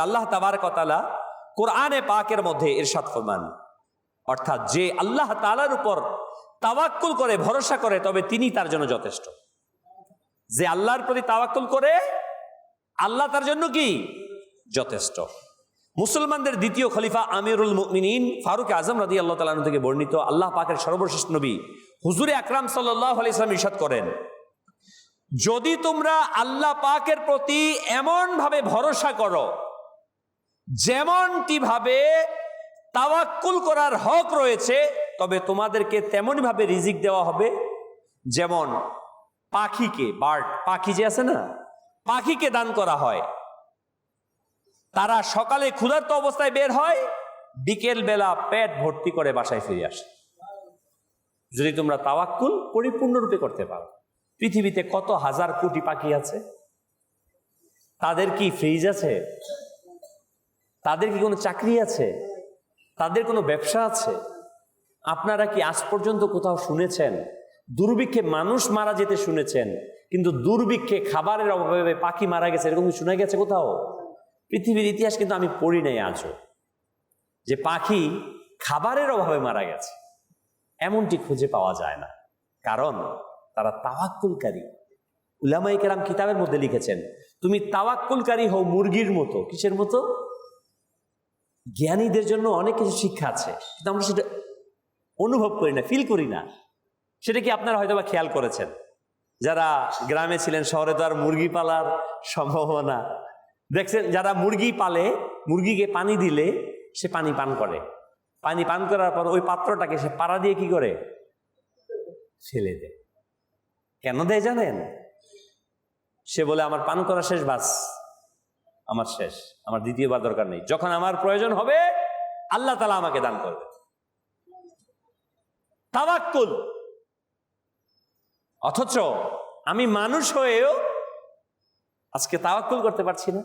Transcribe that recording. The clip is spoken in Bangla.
আল্লাহ তাবার কতালা কোরআনে পাকের মধ্যে ইরশাদ ফরমান। অর্থাৎ যে আল্লাহ তালার উপর তাওয়াক্কুল করে, ভরসা করে, তবে তিনি তার জন্য যথেষ্ট। যে আল্লাহর প্রতি তাওয়াক্কুল করে, আল্লাহ তার জন্য কি? যথেষ্ট। মুসলমানদের দ্বিতীয় খলিফা আমিরুল মুমিনিন ফারুক আজম রাদি আল্লাহ তালন থেকে বর্ণিত আল্লাহ পাকের সর্বশ্রেষ্ঠ নবী হুজুরে আকরাম সাল্লাহ আলি ইসলাম ইরশাদ করেন, যদি তোমরা আল্লাহ পাকের প্রতি এমন ভাবে ভরসা করো যেমনটি ভাবে তাওয়াক্কুল করার হক রয়েছে, তবে তোমাদেরকে তেমনি ভাবে রিজিক দেওয়া হবে। যেমন পাখিকে, বার্ড, পাখি যে আছে না, পাখিকে দান করা হয়। তারা সকালে ক্ষুধার্ত অবস্থায় বের হয় বিকেল বেলা পেট ভর্তি করে বাসায় ফিরে আসে। যদি তোমরা তাওয়াক্কুল পরিপূর্ণরূপে করতে পারো, পৃথিবীতে কত হাজার কোটি পাখি আছে? তাদের কি ফ্রিজ আছে? তাদের কি কোনো চাকরি আছে? তাদের কোনো ব্যবসা আছে? আপনারা কি আজ পর্যন্ত কোথাও শুনেছেন? দুর্ভিক্ষে মানুষ মারা যেতে শুনেছেন, কিন্তু দুর্ভিক্ষে খাবারের অভাবে পাখি মারা গেছে, এরকম শোনা গেছে কোথাও? পৃথিবীর ইতিহাস কিন্তু আমি পড়ি নাই আজও। যে পাখি খাবারের অভাবে মারা গেছে, এমনটি খুঁজে পাওয়া যায় না। কারণ তারা তাওয়াক্কুলকারী। উলামাই কিতাবের মধ্যে লিখেছেন, তুমি তাওয়াক্কুলকারী হও মুরগির মতো। কিসের মতো? জ্ঞানীদের জন্য অনেক কিছু শিক্ষা আছে, কিন্তু আমরা সেটা অনুভব করি না ফিল করি না। সেটা কি আপনারা হয়তো বা খেয়াল করেছেন? যারা গ্রামে ছিলেন, শহরে তো আর মুরগি পালার সম্ভাবনা। দেখছেন, যারা মুরগি পালে, মুরগিকে পানি দিলে সে পানি পান করে। পানি পান করার পর ওই পাত্রটাকে সে পাড়া দিয়ে কি করে? ফেলে দেয়। কেন দেয় জানেন? সে বলে, আমার পান করা শেষ, বাস। আমার শেষ, আমার দ্বিতীয়বার দরকার নেই। যখন আমার প্রয়োজন হবে, আল্লাহ তালা আমাকে দান করবে। তাবাক্কুল অথচ আমি মানুষ হয়েও আজকে তাওয়াক্কুল করতে পারছি না।